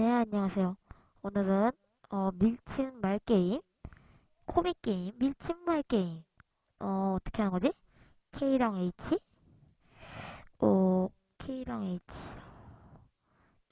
네, 안녕하세요. 오늘은 어, 밀친 말 게임, 코믹 게임, 밀친 말 게임. 어, 어떻게 하는 거지? K랑 H? 어, K랑 H.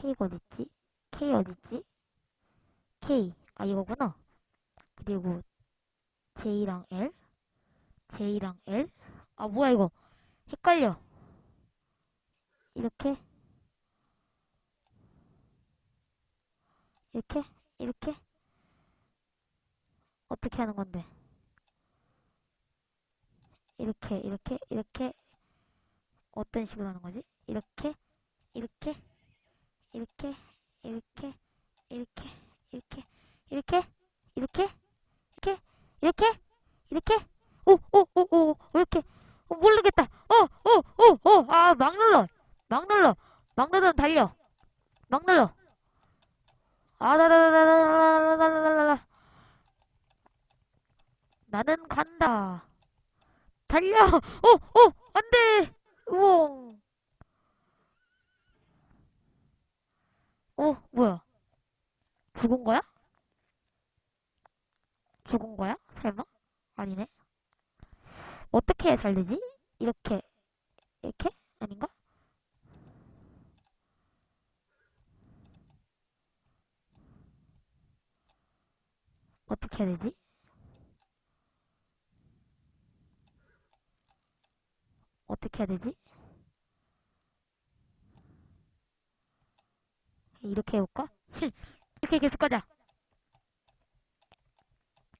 K가 어딨지? K 어딨지? K. 아, 이거구나. 그리고 J랑 L? J랑 L? 아, 뭐야, 이거. 헷갈려. 이렇게. 이렇게? 이렇게? 어떻게 하는 건데? 이렇게, 이렇게, 이렇게. 어떤 식으로 하는 거지? 이렇게, 이렇게, 이렇게, 이렇게, 안 돼. 우엉. 어, 뭐야? 죽은 거야? 죽은 거야? 설마? 아니네. 어떻게 잘 되지? 이렇게, 이렇게? 아닌가? 어떻게 해야 되지? 어떻게 해야 되지? 이렇게 해볼까? 이렇게 계속 가자.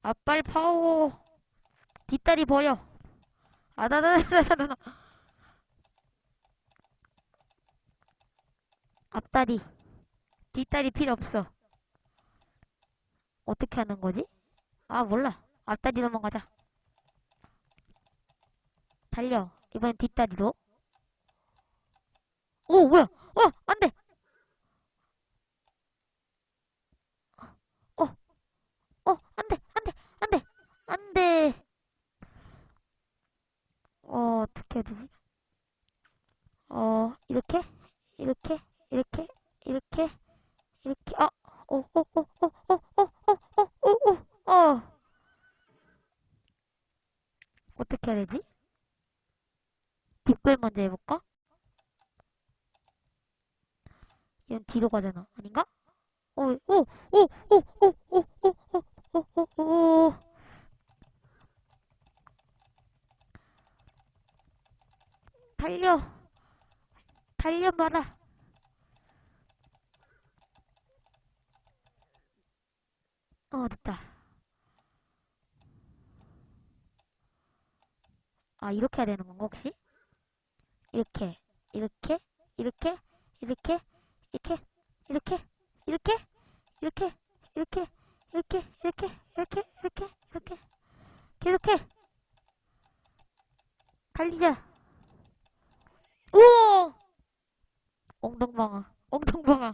앞발 파워. 뒷다리 버려. 아다다다다다다. 앞다리. 뒷다리 필요 없어. 어떻게 하는 거지? 아, 몰라. 앞다리 넘어가자. 달려. 이번엔 뒷다리로. 오, 뭐야? 어, 안 돼! 이건 뒤로 가잖아. 아닌가? 오, 오, 오, 오, 오, 오, 오, 오, 오, 오, 오, 오. 달려. 달려봐라. 어, 됐다. 아, 이렇게 해야 되는 건가, 혹시? 이렇게, 이렇게, 이렇게, 이렇게, 이렇게, 이렇게, 이렇게, 이렇게, 이렇게, 이렇게, 이렇게, 이렇게, 이렇게, 이렇게, 이렇게. 달리자. 우와! 엉덩방아, 엉덩방아.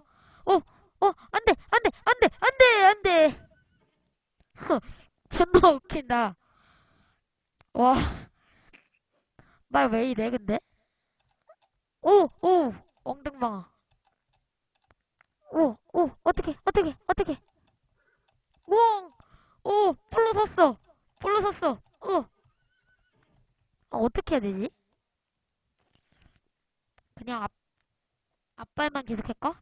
어, 어, 안 돼, 안 돼, 안 돼, 안 돼, 안 돼. 허, 존나 웃긴다. 와, 말 왜 이래, 근데? 오, 오, 엉덩방아. 오, 오, 어떻게, 어떻게, 어떻게. 우엉, 오, 풀로 섰어. 풀로 섰어. 어. 아, 어떻게 해야 되지? 그냥 앞, 앞발만 계속할까?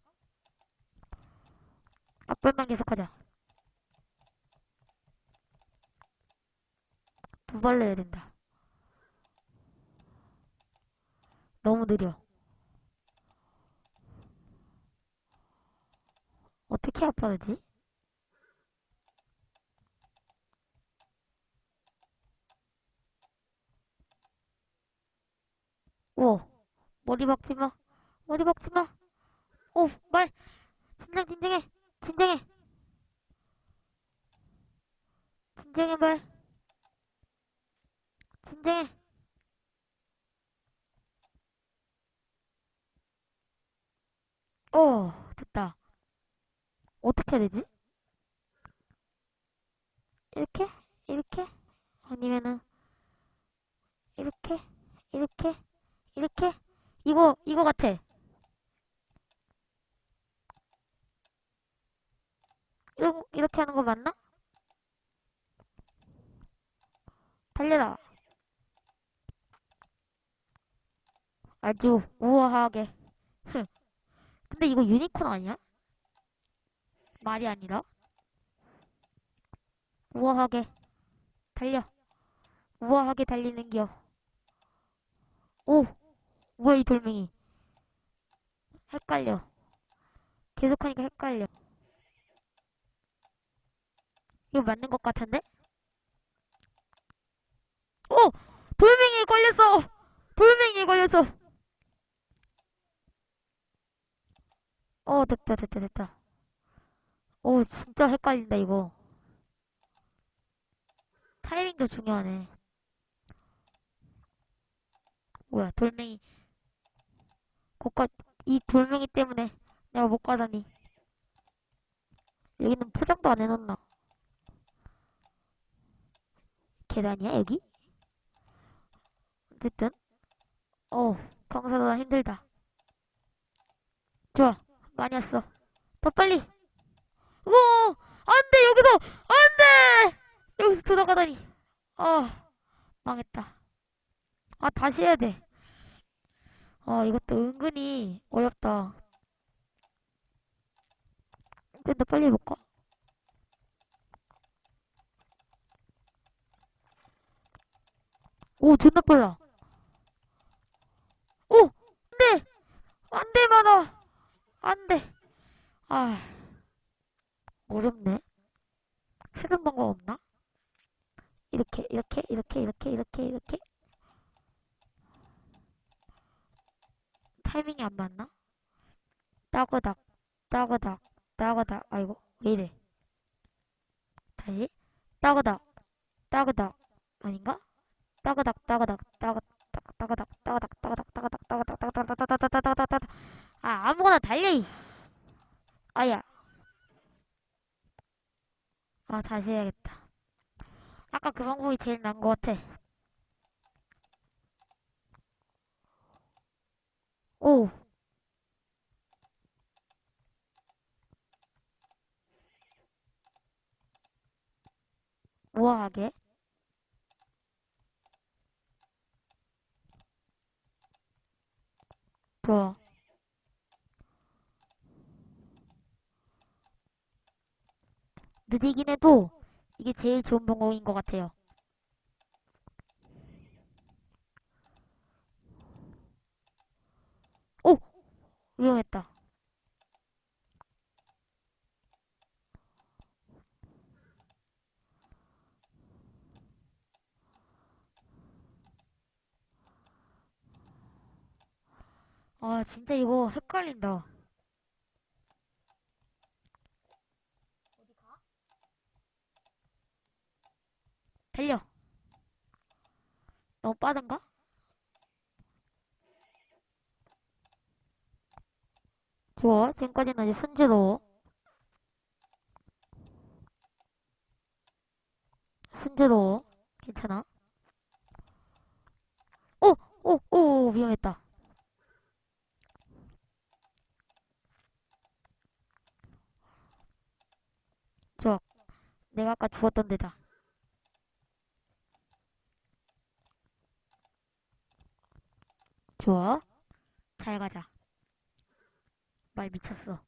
앞발만 계속하자. 두 발로 해야 된다. 너무 느려. 어떻게 아파하지? 오, 머리 박지 마. 머리 박지 마. 오, 말. 진정, 진정해. 진정해. 진정해, 말. 진정해. 오, 됐다. 어떻게 해야 되지? 이렇게? 이렇게? 아니면은, 이렇게? 이렇게? 이렇게? 이거, 이거 같아. 이러, 이렇게 하는 거 맞나? 달려라. 아주 우아하게. 흥. 근데 이거 유니콘 아니야? 말이 아니라. 우아하게 달려. 우아하게 달리는겨. 오, 뭐야 이 돌멩이. 헷갈려. 계속하니까 헷갈려. 이거 맞는 것 같은데? 오! 돌멩이에 걸렸어! 돌멩이에 걸렸어! 어, 됐다, 됐다, 됐다. 오, 진짜 헷갈린다, 이거. 타이밍도 중요하네. 뭐야, 돌멩이. 고가, 이 돌멩이 때문에 내가 못 가다니. 여기는 포장도 안 해놨나? 계단이야, 여기? 어쨌든, 어우, 경사도가 힘들다. 좋아, 많이 왔어. 더 빨리! 우와! 안 돼, 여기서! 안 돼! 여기서 들어가다니. 아, 망했다. 아, 다시 해야 돼. 아, 이것도 은근히 어렵다. 좀더 빨리 해볼까? 오, 존나 빨라. 오! 안 돼! 안 돼, 많아! 안 돼! 아, 어렵네. 새로운 방법 없나? 이렇게, 이렇게, 이렇게, 이렇게, 이렇게, 이렇게. 타이밍이 안 맞나? 따거닥, 따거닥, 따거닥. 아이고, 왜 이래. 다시. 따거닥, 따거닥. 아닌가? 따거닥, 따거닥, 따거닥, 따거닥, 따거닥, 따거닥, 따거닥, 따거닥, 따거닥, 따거닥, 따거닥, 따거닥, 따거닥. 아, 아무거나 달려, 이씨. 아야. 아, 다시 해야겠다. 아까 그 방법이 제일 나은 것 같아. 오. 우아하게. 좋아. 느리긴 해도 이게 제일 좋은 방법인 것 같아요. 오! 위험했다. 아, 진짜 이거 헷갈린다. 달려. 너무 빠른가? 좋아. 지금까지는 이제 순조로워. 순조로워. 괜찮아. 오! 오! 오! 위험했다. 좋아. 내가 아까 죽었던 데다. 좋아. 잘 가자. 말 미쳤어.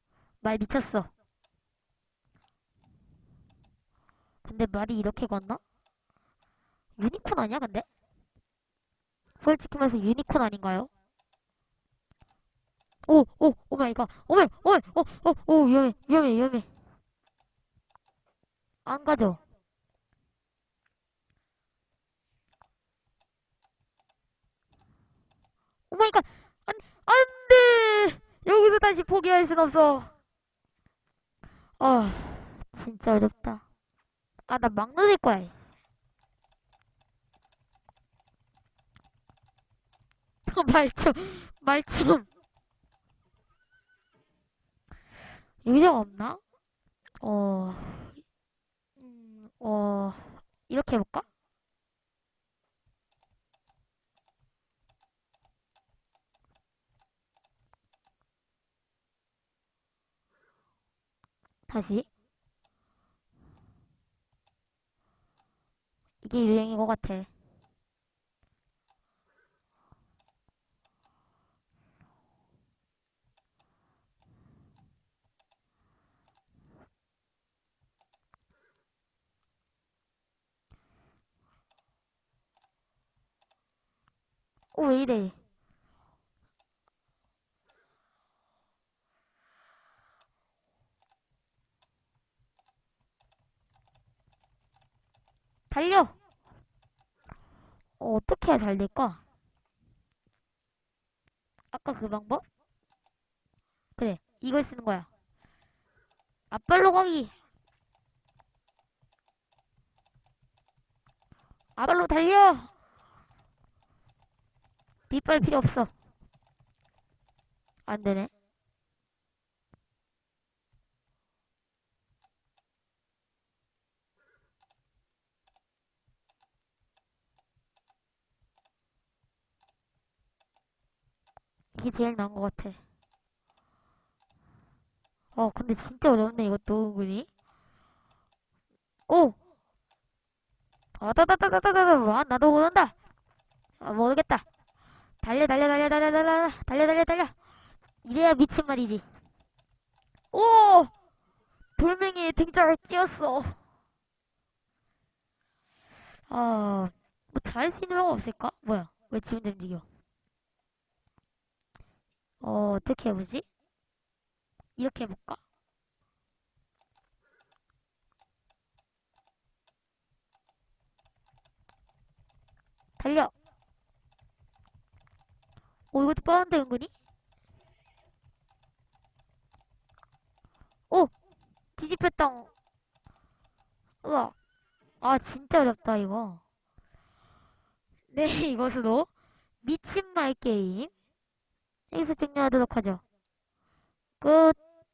말 미쳤어. 근데 말이 이렇게 걷나? 유니콘 아니야, 근데? 솔직히 말해서 유니콘 아닌가요? 오, 오, 오 마이 갓. 오 마이, 오 마이, 오, 오, 오, 위험해, 위험해, 위험해. 안 가죠? 오 마이 갓. 안, 안 돼! 여기서 다시 포기할 순 없어. 아, 진짜 어렵다. 아, 나막 늦을 거야. 말 좀, 말 좀. 유령 없나? 어, 음, 어, 이렇게 해볼까? 다시 이게 유행인 것 같아 어, 왜 이래? 달려! 어, 어떻게 해야 잘 될까? 아까 그 방법? 그래, 이걸 쓰는 거야. 앞발로 가기! 앞발로 달려! 뒷발 필요 없어. 안 되네. 이게 제일 나은 것 같아. 어, 근데 진짜 어렵네, 이것도, 은근히. 오! 아다다다다다다, 와, 나도 모른다. 아, 모르겠다. 달려, 달려, 달려, 달려, 달려, 달려, 달려, 달려. 이래야 미친 말이지. 오! 돌멩이에 등짝을 찧었어. 아, 뭐 잘할 수 있는 방법 없을까? 뭐야, 왜지 혼자 움직여? 어, 어떻게 해보지? 이렇게 해볼까? 달려! 오, 이것도 빠른데, 은근히? 오! 뒤집혔다. 우와. 아, 진짜 어렵다, 이거. 네, 이것으로 미친 말 게임. 여기서 종료하도록 하죠. 끝.